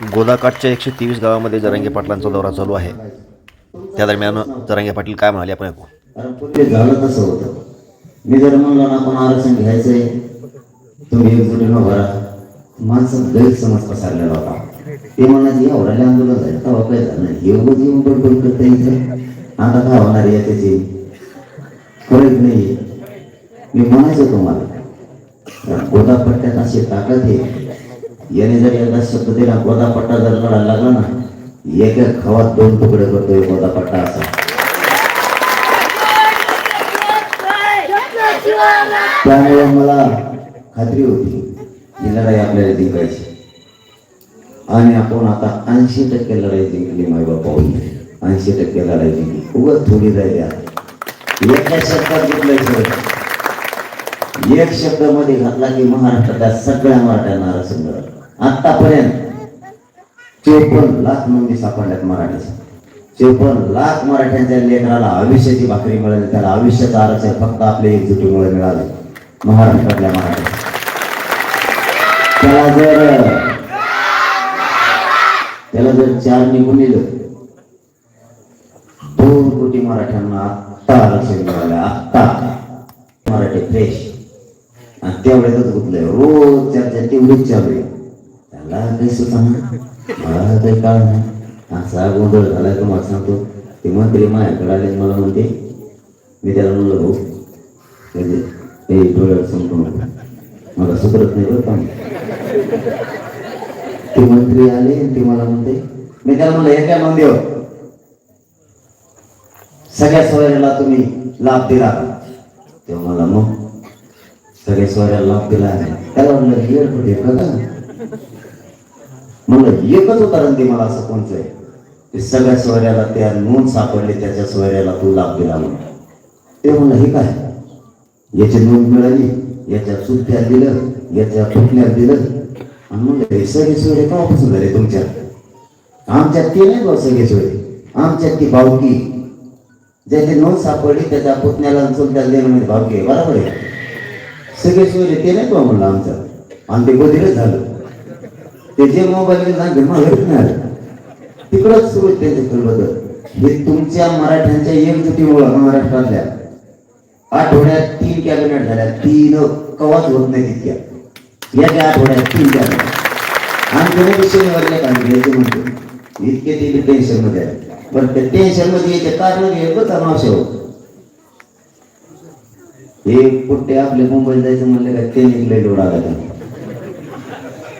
गोदाकाठच्या एकशे तेवीस गावामध्ये जरांगे पाटलांचा दौरा चालू आहे. त्या दरम्यान जरांगे पाटील काय म्हणाले आपण ऐकू. कारण पूर्वी झालं तसं होतं. मी जर म्हणलो ना आपण आरक्षण घ्यायचंय तुम्ही एकजुटीनं भरा माणसं गैरसमज पसरलेला होता. ते म्हणायचे एवढ्याला आंदोलन झालं तेव्हा काय झालं नाही. हे उगाच येऊन बडबड करता इथे? आता काय होणार आहे त्याची खरंच नाही मी म्हणायचं तुम्हाला गोदापट्ट्यात अशी ताकद आहे याने जर एकदा शब्द गोदा पट्टा जर लढायला लागला ना एक एक खवात दोन तुकडे करतोय गोदापट्टा असा. त्यामुळे मला खात्री होती ही लढाई आपल्याला जिंकायची. आणि आपण आता ऐंशी टक्के लढाई जिंकली माय बाबा ऐंशी टक्के लढाई जिंकली. उगत थोडी राहिली आता. एका शब्दात जिंकलंय सर एक शब्दमध्ये घातला की महाराष्ट्रातल्या सगळ्या मराठ्यांना आरक्षण मिळालं आतापर्यंत चोपन्न लाख नोंदी सापडल्यात मराठीच्या चोपन्न लाख मराठ्यांच्या लेकराला आयुष्याची भाकरी मिळाली त्याला आयुष्याचा आरक्षण फक्त आपल्या एकजुटीमुळे मिळाले. महाराष्ट्रातल्या मराठी त्याला जर त्याला जर चार निघून दिलं दोन कोटी मराठ्यांना आत्ता आरक्षण मिळालं आत्ता मराठी फ्रेश आणि तेवढ्यातच गुतलंय. रोज चर्चा तेवढीच चालू आहे त्याला काही सुचना मला काही काळ नाही असा गोंधळ झालाय तुम्हाला सांगतो ते मंत्री माझ्याकडे आले मला म्हणते मी त्याला म्हणलं भाऊ म्हणजे हे डोळ्यात समजू मला सुधरत नाही बरं का ते मंत्री आले ते मला म्हणते मी त्याला म्हणलं हे काय मंदिर सगळ्या सोयऱ्याला तुम्ही लाभ दिला तेव्हा मला मग सगळ्या सोयऱ्याला लाभ दिला त्याला म्हणलं हे कुठे का म्हणलं एकच उदाहरण दे मला असं कोणचं आहे? ते सगळ्या सोयऱ्याला त्या नोंद सापडले त्याच्या सोयऱ्याला तू लाभ दिला म्हणून. ते म्हणलं हे काय? याची नोंद मिळाली याच्या चुलत्यात दिलं याच्या फुटण्यात दिलं आणि म्हणलं हे सगळे सोयरे केव्हापासून झाले तुमच्या? आमच्यात ते नाही बा सगळे सोयरे. आमच्यात ती भावकी. ज्याची नोंद सापडली त्याच्या पुतण्याला आणि चुलत्याला देणं म्हणजे भावकी बरोबर आहे? सगळे सोयरे ते नाही बा म्हणलं आमचं आणि ते बदिलच झालं. ते जे मोबाईल ना घेऊन आलं तिकडंच सुरू आहे बदल हे तुमच्या मराठ्यांच्या एकजुटीमुळं महाराष्ट्रातल्या आठवड्यात तीन कॅबिनेट झाल्या. तीन कवाच होत नाही तितक्या एका आठवड्यात तीन कॅबिनेट. आणि तुम्ही शनिवारला काढले म्हणतो. इतके ते टेन्शनमध्ये आहे पण ते टेन्शनमध्ये येते कारण एकच अनावश्यक होत. हे कुठे आपले मुंबईला जायचं म्हणलं काय ते निघले लोड आला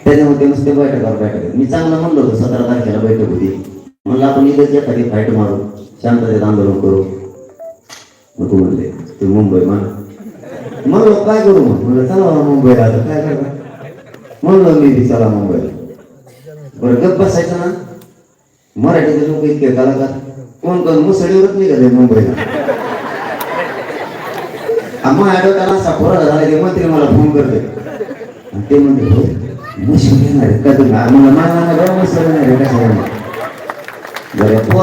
त्याच्यामध्ये नुसते बैठकावर बैठक मी चांगलं म्हणलो होतो सतरा तारखेला बैठक होती. म्हणलं आपण इथेच एखादी फाईट मारू. शांततेत आंदोलन करू. मग तू म्हणले ते मुंबई मान. म्हणलो काय करू मग? म्हणलं चला मुंबई मुंबईला आता काय करणार म्हणलो मी चला मुंबईला. बरं गप्प बसायचं ना. मराठीचे लोक इतके कलाकार. कोण कोण? मुसळीवरच निघाले मुंबईला. आम्हा आठवताना असा पोरा झाला की मंत्री मला फोन करते ते म्हणते बरं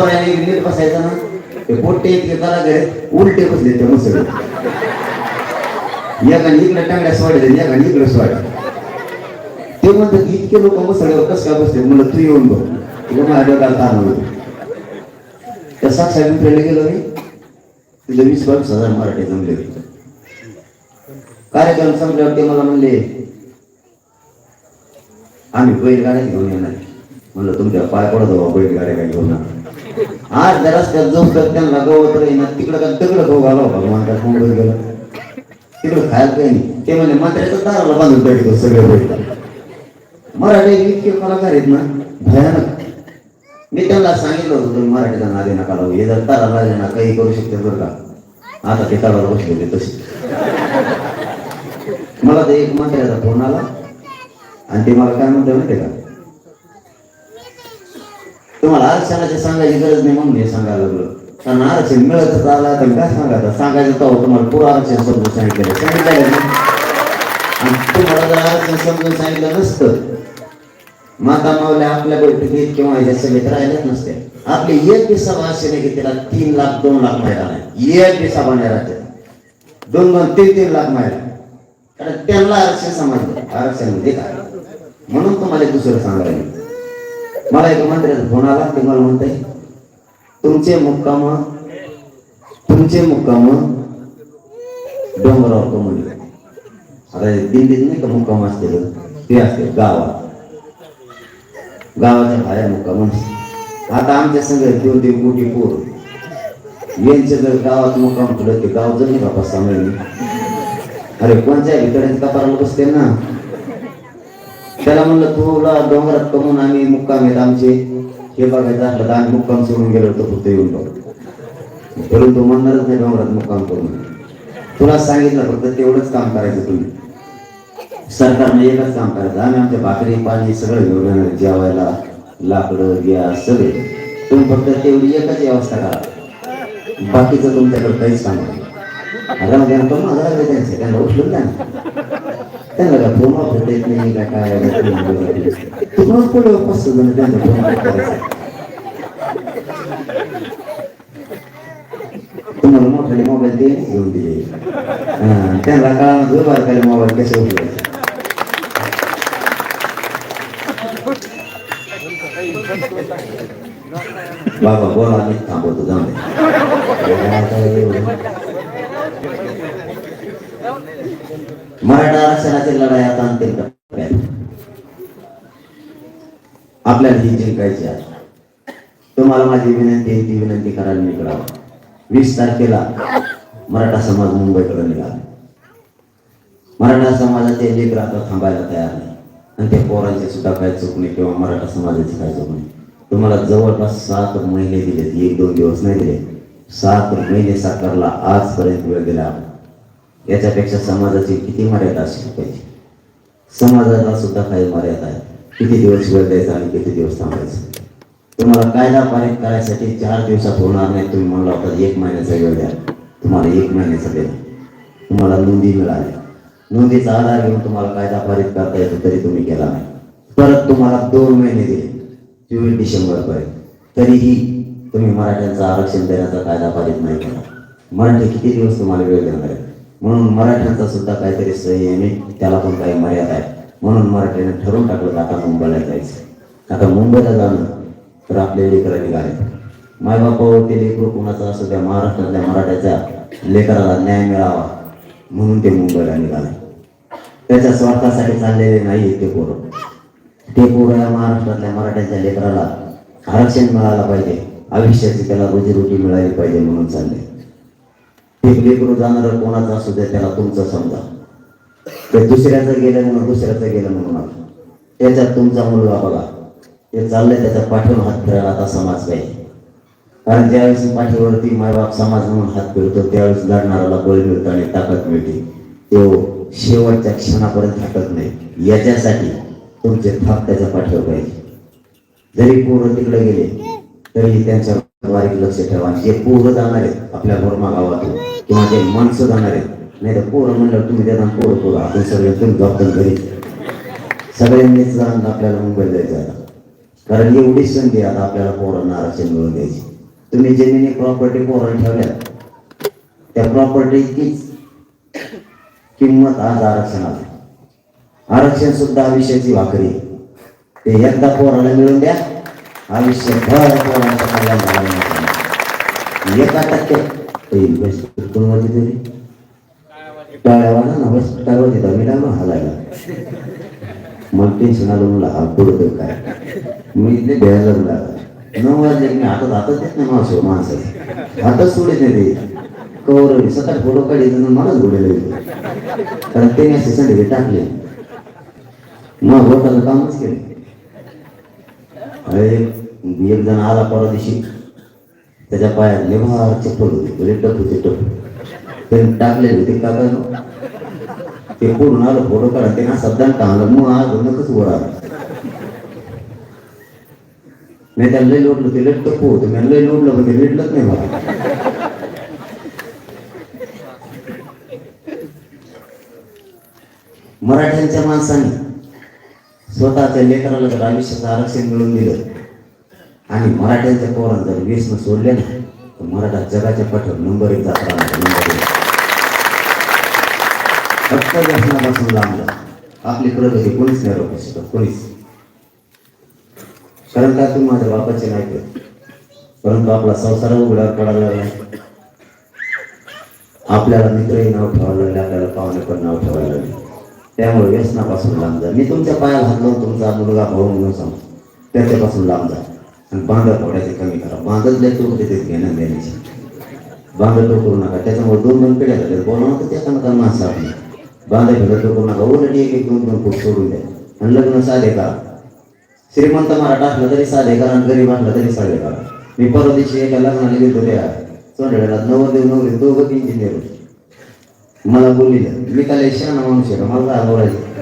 आहे नीट बसायचं ना ते पोट्टे इतके कलाकार उलटे बसले ते मुसळ एकाने इकडे टांगड्या सोडले एकाने इकडे सोडल्या ते म्हणतात इतके लोक मुसळ्यावर कसं काय बसले म्हणलं तू येऊन बघ तुला माझ्या डोक्याला ताण होतो त्या साक्षात मित्राला गेलो मी तिथे वीस बावीस हजार मराठी जमले कार्यक्रम संपल्यावर ते मला म्हणले आम्ही बैलगाड्या घेऊन येणार. म्हणलं तुमच्या पाय पडत हो बैलगाड्या काय घेऊन आज जरा रस्त्यात तर त्यांना गवत येणार तिकडं का दगड खाऊ घाला भगवान काय मुंबईत गेलं तिकडं खायला काही नाही. ते म्हणजे मात्र्याचं दाराला बांधून बैठतो सगळे बैल. मराठी इतके कलाकार आहेत ना भयानक. मी त्यांना सांगितलं होतं तुम्ही मराठीचा नादे नका लावू. हे जर तारा राजे ना काही करू शकते बरं का? आता ते ताराला बसले होते तसे. मला ते एक मंत्र्याचा फोन आला. आणि ते मला काय म्हणते माहिती का? तुम्हाला आरक्षणाची सांगायची गरज नाही म्हणून हे सांगायला लागलो. कारण आरक्षण मिळतच आला तर काय सांगायचं? सांगायचं तर तुम्हाला पुरं आरक्षण समजून सांगितलं सांगितलं आणि तुम्हाला जर आरक्षण समजून सांगितलं नसतं माता मावल्या आपल्या बैठकीत किंवा ह्याच्या सभेत राहिल्याच नसते. आपली एक बी सभा अशी नाही की त्याला तीन लाख दोन लाख मिळाला नाही. एक बी सभा नाही राहते. दोन दोन तीन तीन लाख महिला कारण त्यांना आरक्षण समजलं. आरक्षण म्हणजे काय? म्हणून तुम्हाला दुसरं सांगायला मला एक मंत्र्याचा फोन आला ते मला म्हणताय तुमचे मुक्काम तुमचे मुक्काम डोंगरावर कमवले आता दिल्लीत नाही का मुक्काम असते ते असते गावात. गावाच्या बाहेर मुक्काम आता आमच्या संघ दोन तीन मोठी पोर यांचे जर गावात मुक्काम ठेवलं ते गाव जर नाही का पाच अरे कोणत्या इकडे कपाराला बसते ना? त्याला म्हणलं तुला डोंगरात कमून आम्ही मुक्काम येत आमचे. हे बघायचं असलं तर आम्ही मुक्काम सोडून गेलो होतो फक्त येऊन बघ. परंतु म्हणणारच नाही डोंगरात मुक्काम करून. तुला सांगितलं फक्त तेवढंच काम करायचं तुम्ही. सरकारने एकच काम करायचं आम्ही आमच्या भाकरी पाणी सगळं घेऊन येणार जेवायला लाकडं गॅस सगळे. तुम्ही फक्त तेवढी एकच व्यवस्था करा. बाकीचं तुमच्याकडे काहीच काम नाही. राम द्या पण माझा त्यांचं त्यांना उचलून द्या ना त्यांना का फोन वापरता येत नाही का काय तुम्हाला पुढं पाच जण त्यांना फोन तुम्हाला मोठाले मोबाईल दे घेऊन दिले त्यांना कळा जो बारकाले मोबाईल कसे उठले बाबा बोला मी थांबवतो जाऊन दे. आता एवढं. मराठा आरक्षणाची लढाई आता अंतिम आपल्याला ही जिंकायची आहे. तुम्हाला माझी विनंती आहे ती विनंती करायला मी करावं वीस तारखेला मराठा समाज मुंबईकडे निघाला. मराठा समाजाचे लेकर आता थांबायला तयार नाही. आणि त्या पोरांचे सुद्धा काय चूक नाही किंवा मराठा समाजाची काय चूक नाही. तुम्हाला जवळपास सात महिने दिलेत एक दोन दिवस नाही दिले सात महिने सरकारला आजपर्यंत वेळ दिला. याच्यापेक्षा समाजाची किती मर्यादा असली पाहिजे? समाजाला सुद्धा काही मर्यादा आहे किती दिवस वेळ द्यायचा आणि किती दिवस थांबायचं? तुम्हाला कायदा पारित करायसाठी चार दिवसात होणार नाही तुम्ही म्हणला होता एक महिन्याचा वेळ द्या. तुम्हाला एक महिन्याचा दिला तुम्हाला नोंदी मिळाल्या नोंदीचा आधार घेऊन तुम्हाला कायदा पारित करता येतो तरी तुम्ही केला नाही. परत तुम्हाला दोन महिने दिले चोवीस डिसेंबर पर्यंत तरीही तुम्ही मराठ्यांचा आरक्षण देण्याचा कायदा पारित नाही केला. मराठी किती दिवस तुम्हाला वेळ देणार आहे? म्हणून मराठ्यांचा सुद्धा काहीतरी सही आहे त्याला पण काही मर्यादा आहे. म्हणून मराठ्याने ठरवून टाकलं आता मुंबईला जायचं. आता मुंबईला जाणं तर आपले लेकरं निघाले. मायबापावरती लेकरू कुणाचा असू त्या महाराष्ट्रातल्या मराठ्याच्या लेकराला न्याय मिळावा म्हणून ते मुंबईला निघाले. त्याच्या स्वार्थासाठी चाललेले नाही ते पोरं. ते पोरं या महाराष्ट्रातल्या मराठ्यांच्या लेकराला आरक्षण मिळालं पाहिजे. आयुष्याची त्याला रोजीरोटी मिळाली पाहिजे म्हणून चालले. एक लेकरू जाणार कोणाचा असू दे त्याला तुमचा समजा. ते दुसऱ्याचं गेलं म्हणून दुसऱ्याचं गेलं म्हणून त्याच्यात तुमचा मुलगा बघा. ते चाललंय त्याच्या पाठीवर हात फिरायला आता समाज काही कारण ज्यावेळेस पाठीवरती मायबाप समाज म्हणून हात फिरतो त्यावेळेस लढणाऱ्याला बळ मिळतो आणि ताकद मिळते. तो शेवटच्या क्षणापर्यंत हटत नाही. याच्यासाठी तुमचे थाप त्याच्या पाठीवर पाहिजे. जरी पोरं तिकडे गेले तरी त्यांच्या बारीक लक्ष ठेवा जे पोरं जाणार आहेत आपल्या वर्मा गावातून किंवा जे माणसं जाणार आहेत नाही तर पोरं म्हणलं तुम्ही त्यांना पोरं पोरं आपण सगळे तुम्ही जबाबदार घरी. सगळ्यांनीच जाऊन आपल्याला मुंबईत जायचं आता. कारण एवढी संधी आता आपल्याला पोरांना आरक्षण मिळून द्यायची. तुम्ही जमिनी प्रॉपर्टी पोरांना ठेवल्या त्या प्रॉपर्टीचीच किंमत आज आरक्षणाला आरक्षण सुद्धा आयुष्याची भाकरी ते एकदा पोराला मिळून द्या आयुष्यभर पोरांचा कल्याण झाला एका टक्के ते बस कोणवरती तरी टाळ्यावाला ना बस टाळवत येतात मी टाळलो हालायला. मग टेन्शन आलं म्हणलं हा पुढं काय? मी इथले द्यायला लागला नऊ वाजले मी हातात हातात देत नाही माणसं माणसं. हातच सोडत नाही ते. कवर सकाळ फोटो काढले मलाच गोडेला येतो. कारण ते असे संडे टाकले. मग बोटाचं कामच केलं. अरे एक जण आला परवा दिवशी. त्याच्या पायात लेभार चप्पल होती म्हणजे टप ते टप त्याने टाकलेले होते का ते पूर्ण आलं फोटो काढा. त्याने असा दंटा मग आज नकच वर आला. नाही त्याला लय लोटलं ते लय टप्पू होतं. मी लय लोटलं पण ते भेटलंच नाही मला. मराठ्यांच्या माणसाने स्वतःच्या लेकराला जर आयुष्याचं आरक्षण मिळवून दिलं. आणि मराठ्यांच्या पोरांना जर व्यसन सोडले ना तर मराठा जगाच्या पाठवर नंबर एक जात राहणार नंबर एक. फक्त व्यसनापासून लांब आपली प्रगती कोणीच नाही रोखू शकत कोणीच. कारण का तुम्ही माझ्या बापाचे नाही करत परंतु आपला संसार उघडा पडायला लागला आपल्याला मित्रही नाव ठेवायला लागले आपल्याला पाहुणे पण नाव ठेवायला लागले. त्यामुळे व्यसनापासून लांब जा. मी तुमच्या पायाला हात लावून तुमचा मुलगा भाऊ म्हणून सांगतो. त्याच्यापासून लांब जा. आणि बांधा पडायचे कमी करा. बांधत लय तो तिथे घेणं देण्याची बांधा तो करू नका. त्याच्यामुळे दोन दोन पिढ्या झाल्या. बोलावं तर त्या नका माणसं आपण बांधा फिरत तो करू नका. उलट एक एक दोन दोन फूट सोडून द्या. आणि लग्न साधे करा. श्रीमंत मराठा असलं तरी साधे करा आणि गरीब असला तरी साधे करा. मी परवा दिवशी एका लग्नाला गेलो त्या सोंडेला नवरदेव नवरी दोघं इंजिनियर मला बोलली मी त्याला शहाणा माणूस आहे का? मला काय बोलायचं.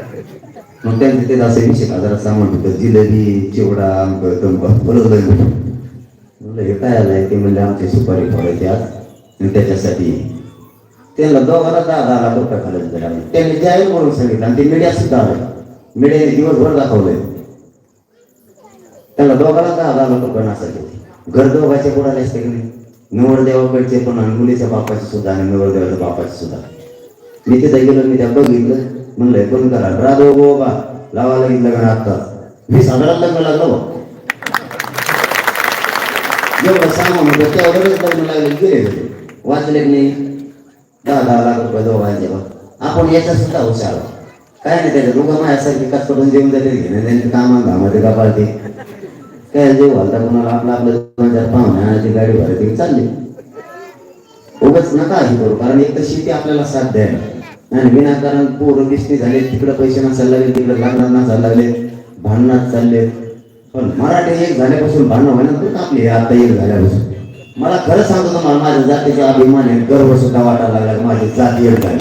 मग त्यांचे ते असे विषय जरा सामान होतं. जिलेबी चिवडा आंब तंब बोलवलं म्हणलं हे काय आलंय? ते म्हणजे आमचे सुपारी फोडायचे आज आणि त्याच्यासाठी. त्यांना दोघांना दहा दहा लाख रुपये खाली दिले आम्ही त्यांनी जाहीर म्हणून सांगितलं. आणि ते मीडिया सुद्धा आलं. मीडियाने दिवसभर दाखवलंय. त्याला दोघांना दहा दहा लाख रुपये नसायचे. घर दोघाचे बुडाले असते की नाही? नवरदेवाकडचे पण आणि मुलीच्या बापाचे सुद्धा आणि नवरदेवाच्या बापाचे सुद्धा. मी तिथे गेलो मी त्या बघितलं. म्हणलंय करून करा राधो बाबा लावा लागेल लग्न आता वीस हजारात लग्न लागलं बा. एवढं सांगा म्हणजे तेवढंच लग्न लागले गेले होते वाचले नाही दहा दहा लाख रुपये दोघांचे बा आपण याच्या सुद्धा हुशार काय नाही त्याच्या दोघं माझ्यासारखी कट करून जेवण जाते घेणे त्यांचे कामा घामध्ये का पाळते काय जेव घालता कोणाला आपलं आपलं दोन पाहुणे आणायची गाडी भरायची चालली उगाच नका हे करू कारण एक तर शेती आपल्याला साथ द्यायला आणि विनाकारण पोरं दिसती झाले तिकडे पैसे नसायला लागले तिकडे लग्नात नसायला लागले भांडणात चालले. पण मराठी एक झाल्यापासून भांडण व्हायला तू कापली आता एक झाल्यापासून. मला खरं सांगतो तुम्हाला माझ्या जातीचा अभिमान आहे गर्व सुद्धा वाटायला लागला माझी जाती एक झाली.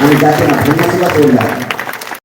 आणि जातीला सुद्धा सोडला